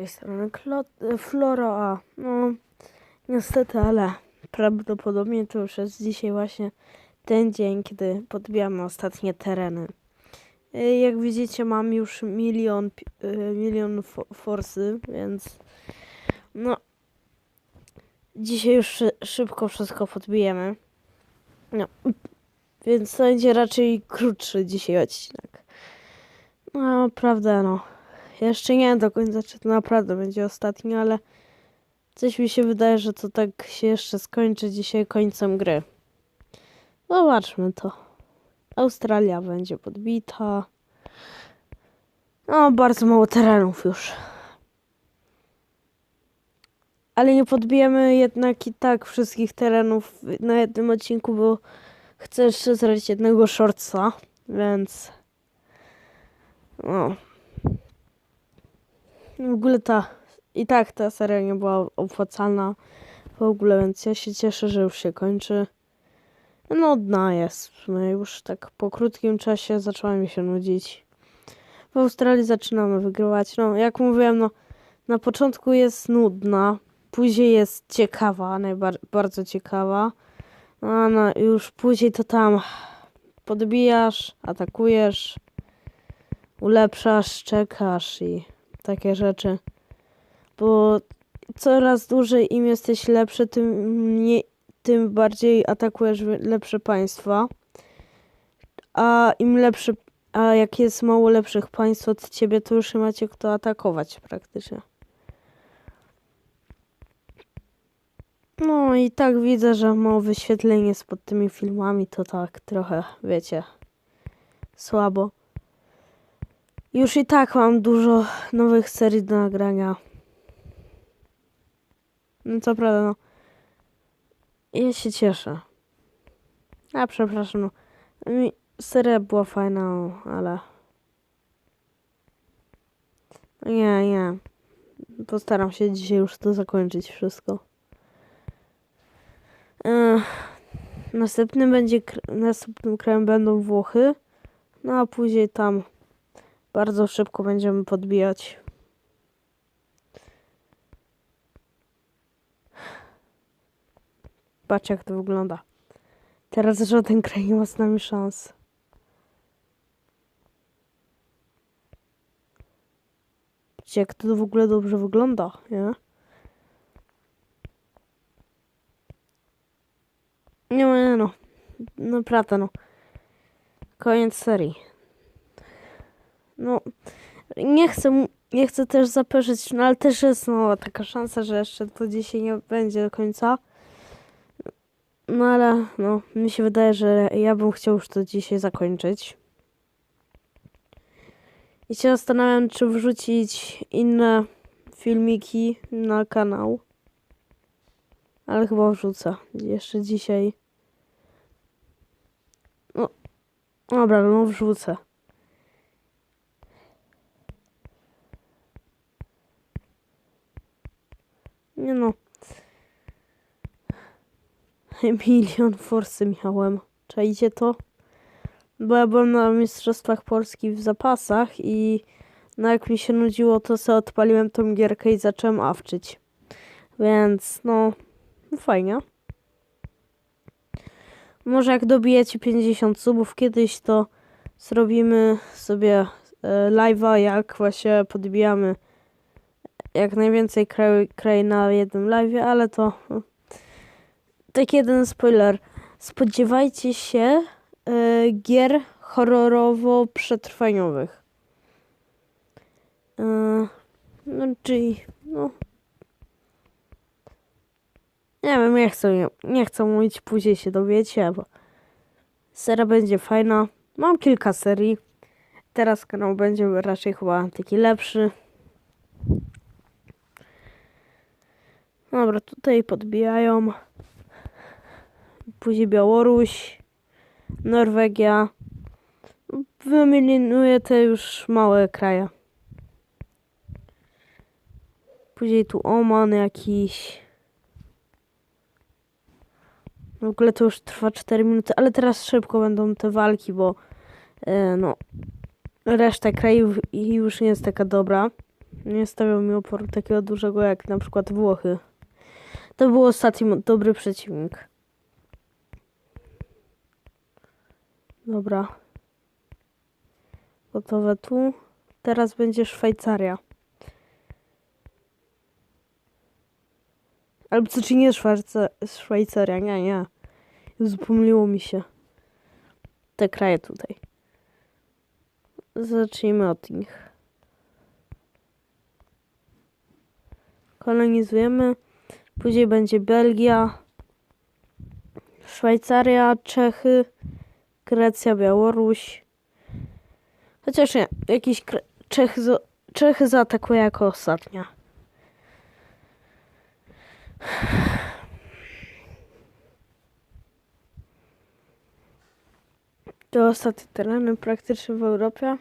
tej strony Klo Floro, a no niestety, ale prawdopodobnie to już jest dzisiaj właśnie ten dzień, kiedy podbijamy ostatnie tereny. Y, Jak widzicie, mam już milion, y, milion fo forsy, więc no dzisiaj już szy szybko wszystko podbijemy. No, więc to będzie raczej krótszy dzisiaj odcinek. No, prawda, no. Jeszcze nie wiem do końca, czy to naprawdę będzie ostatni, ale coś mi się wydaje, że to tak się jeszcze skończy dzisiaj końcem gry. Zobaczmy to. Australia będzie podbita. No, bardzo mało terenów już. Ale nie podbijemy jednak i tak wszystkich terenów na jednym odcinku, bo chcę jeszcze zrobić jednego shortsa, więc... No. W ogóle ta... I tak ta seria nie była opłacalna w ogóle, więc ja się cieszę, że już się kończy. No, dna jest. sumie Już tak po krótkim czasie zaczęła mi się nudzić. W Australii zaczynamy wygrywać. No, jak mówiłem, no, na początku jest nudna, później jest ciekawa, najbar- bardzo ciekawa. No, a no, już później to tam podbijasz, atakujesz, ulepszasz, czekasz i takie rzeczy. Bo coraz dłużej im jesteś lepszy, tym tym bardziej atakujesz lepsze państwa. A im lepszy, a jak jest mało lepszych państw od ciebie, to już macie kto atakować praktycznie. No i tak widzę, że mało wyświetleń jest pod tymi filmami, to tak trochę, wiecie, słabo. Już i tak mam dużo nowych serii do nagrania. No co prawda, no. Ja się cieszę. A przepraszam, no. Seria była fajna, ale... Nie, nie. Postaram się dzisiaj już to zakończyć wszystko. Ech, następnym będzie, następnym krajem będą Włochy. No a później tam bardzo szybko będziemy podbijać. Patrz jak to wygląda. Teraz żaden kraj nie ma z nami szans. Patrzcie, jak to w ogóle dobrze wygląda, nie? Nie, no. Naprawdę, no. Koniec serii. No, nie chcę, nie chcę też zapeszyć, no ale też jest no, taka szansa, że jeszcze to dzisiaj nie będzie do końca. No ale no, mi się wydaje, że ja bym chciał już to dzisiaj zakończyć. I się zastanawiam, czy wrzucić inne filmiki na kanał. Ale chyba wrzucę jeszcze dzisiaj. No, dobra, no wrzucę. Nie no. Milion forsy miałem. Czajcie to? Bo ja byłem na Mistrzostwach Polski w zapasach i no jak mi się nudziło, to sobie odpaliłem tą gierkę i zacząłem awczyć. Więc no, no fajnie. Może jak dobijecie 50 subów kiedyś, to zrobimy sobie e, live'a, jak właśnie podbijamy jak najwięcej kraj, kraj na jednym live'ie, ale to taki jeden spoiler. Spodziewajcie się e, gier horrorowo-przetrwaniowych. E, no, czyli, no. Nie wiem, nie chcę, nie chcę mówić, później się dowiecie, bo seria będzie fajna. Mam kilka serii. Teraz kanał będzie raczej chyba taki lepszy. Dobra, tutaj podbijają. Później Białoruś, Norwegia. Wyeliminuję te już małe kraje. Później tu Oman jakiś. W ogóle to już trwa 4 minuty, ale teraz szybko będą te walki, bo e, no reszta krajów już nie jest taka dobra. Nie stawiał mi oporu takiego dużego jak na przykład Włochy. To był ostatni dobry przeciwnik. Dobra. Gotowe tu. Teraz będzie Szwajcaria. Albo co czy nie Szwajca Szwajcaria? Nie, nie. Jezu, pomyliło mi się. Te kraje tutaj. Zacznijmy od nich. Kolonizujemy. Później będzie Belgia, Szwajcaria, Czechy, Grecja, Białoruś. Chociaż nie, jakiś Czechy, Czechy zaatakuje jako ostatnia. To ostatnie tereny praktycznie w Europie.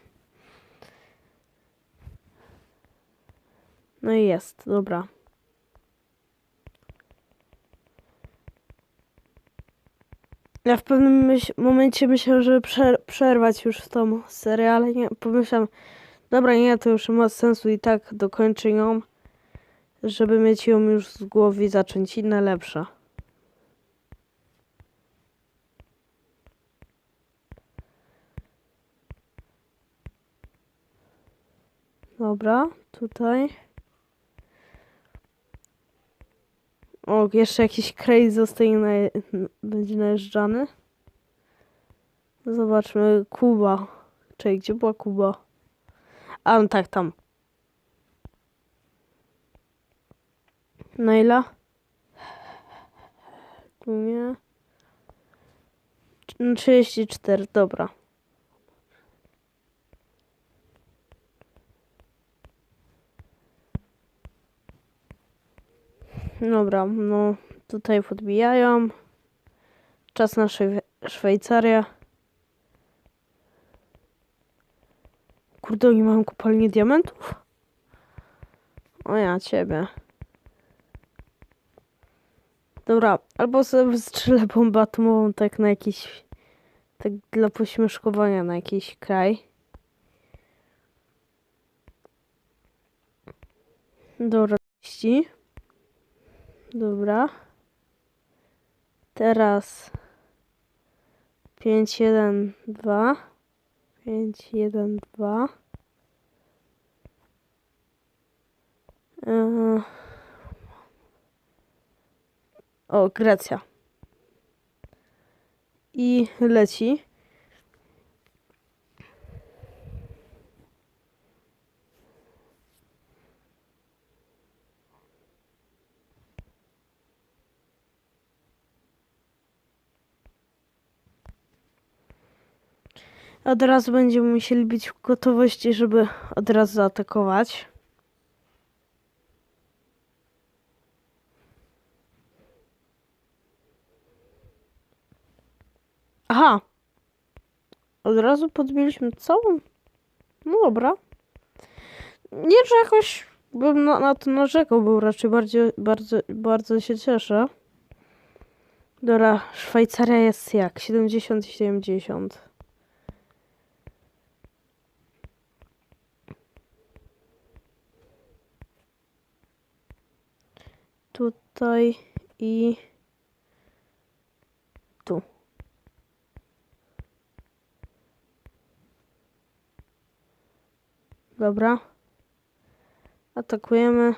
No i jest, dobra. Ja w pewnym myśl, momencie myślałem, żeby przer- przerwać już tą serię, ale nie, pomyślałem, dobra, nie, to już ma sensu i tak dokończę ją, żeby mieć ją już z głowy i zacząć inne lepsze. Dobra, tutaj. O, jeszcze jakiś kraj zostaje na, będzie najeżdżany. Zobaczmy, Kuba. Czekaj, gdzie była Kuba? A, no tak, tam. Na ile? Tu nie. No, 34, dobra. Dobra, no tutaj podbijają. Czas na Szwe- Szwajcarię. Kurde, oni mają kopalnię diamentów? O ja ciebie. Dobra, albo sobie wystrzelę bombę atomową tak na jakiś... Tak dla pośmieszkowania na jakiś kraj. Dobra, 30. Dobra. Teraz 5, 1, 2. 5, 1, 2. Eee. O, Grecja. I leci. Od razu będziemy musieli być w gotowości, żeby od razu zaatakować. Aha! Od razu podbiliśmy całą. No dobra. Nie, że jakoś bym na, na to narzekał, bo raczej bardziej, bardzo, bardzo się cieszę. Dobra, Szwajcaria jest jak? 70 Tutaj i tu. Dobra. Atakujemy.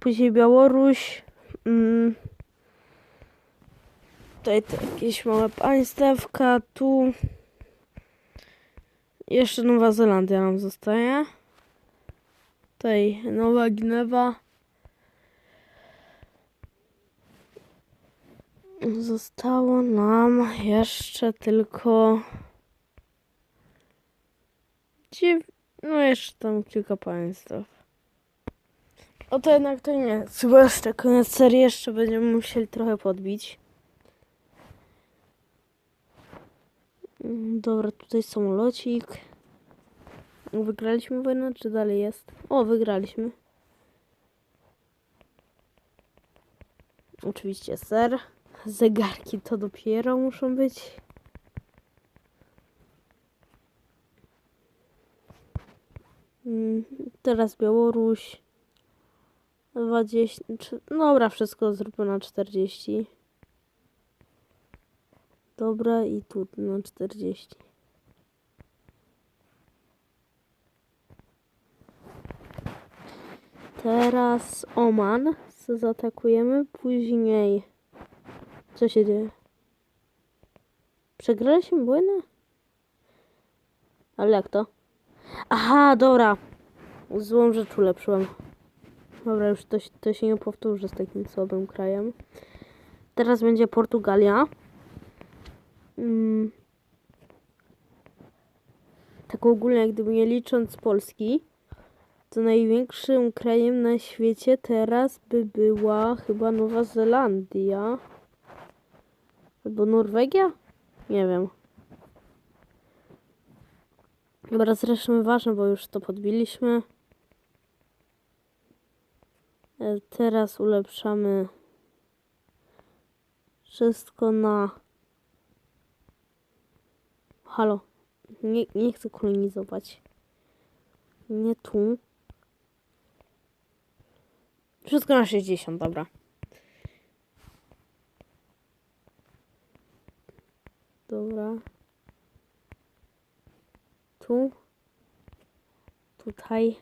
Później Białoruś. Mm. Tutaj jakieś małe państewka. Tu. Jeszcze Nowa Zelandia nam zostaje. Tutaj Nowa Gnewa. Zostało nam jeszcze tylko. Dziew... No jeszcze tam kilka państw. O to jednak to nie. Chyba jeszcze koniec serii jeszcze będziemy musieli trochę podbić. Dobra, tutaj samolocik. Wygraliśmy wojnę, czy dalej jest? O, wygraliśmy. Oczywiście ser. Zegarki to dopiero muszą być. Mm, Teraz Białoruś. 20. czy- Dobra, wszystko zróbmy na 40. Dobra, i tu na 40. Teraz Oman. Zaatakujemy? Później. Co się dzieje? Przegraliśmy wojnę? Ale jak to? Aha, dobra. Złą rzecz ulepszyłem. Dobra, już to, to się nie powtórzy z takim słabym krajem. Teraz będzie Portugalia. Mm. Tak ogólnie, gdyby nie licząc Polski, to największym krajem na świecie teraz by była chyba Nowa Zelandia. Albo Norwegia? Nie wiem. Dobra, zresztą ważne, bo już to podbiliśmy. E, Teraz ulepszamy wszystko na. Halo. Nie, nie chcę kolonizować. Nie tu. Wszystko na 60, dobra. Dobra. Tu. Tutaj.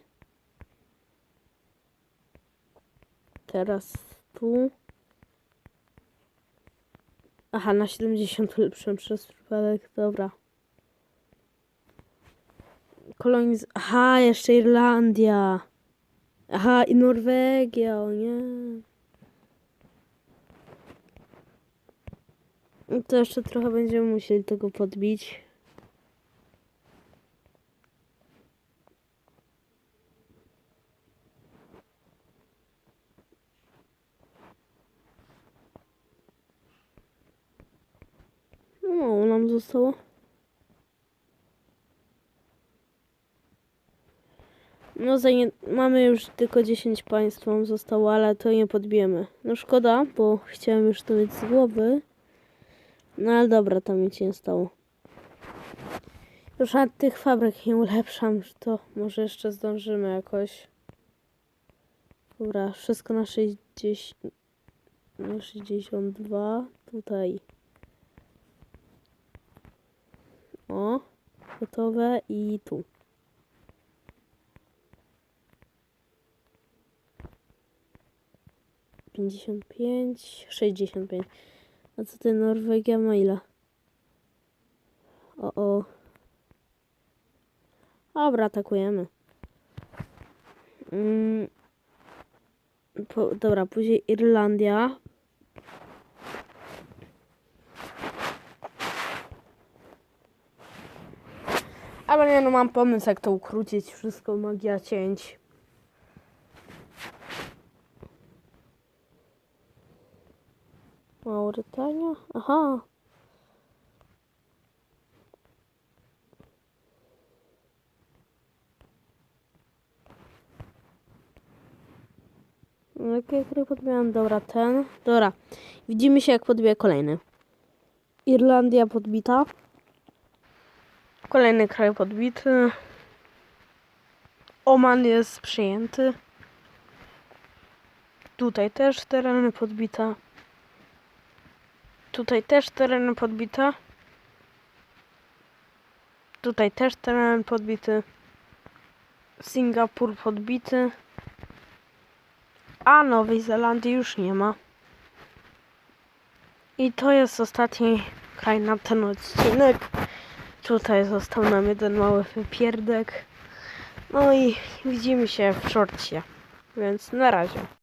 Teraz tu. Aha, na 70 ulepszyłem przez przypadek. Dobra. Koloniz... Aha, jeszcze Irlandia. Aha, i Norwegia, o nie. No To jeszcze trochę będziemy musieli tego podbić. No, nam zostało. No, za mamy już tylko 10 państw nam zostało, ale to nie podbijemy. No szkoda, bo chciałem już to mieć z głowy. No ale dobra, to mi się nie stało. Już nawet tych fabryk nie ulepszam, że to może jeszcze zdążymy jakoś. Dobra, wszystko na 60... Na 62. Tutaj. O, gotowe i tu. Pięćdziesiąt pięć, sześćdziesiąt pięć. A co ty Norwegia ma ile? O, o. Dobra, atakujemy. Mm. Po, dobra, później Irlandia. Ale nie, no mam pomysł, jak to ukrócić. Wszystko magia cięć. Maurytania? Aha. No, Jakie gry podbijam? Dobra, ten. Dobra. Widzimy się, jak podbiję kolejny. Irlandia podbita. Kolejny kraj podbity. Oman jest przyjęty. Tutaj też tereny podbita. Tutaj też tereny podbita. Tutaj też teren podbity. Singapur podbity. A Nowej Zelandii już nie ma. I to jest ostatni kraj na ten odcinek. Tutaj został nam jeden mały wypierdek. No i widzimy się w szorcie. Więc na razie.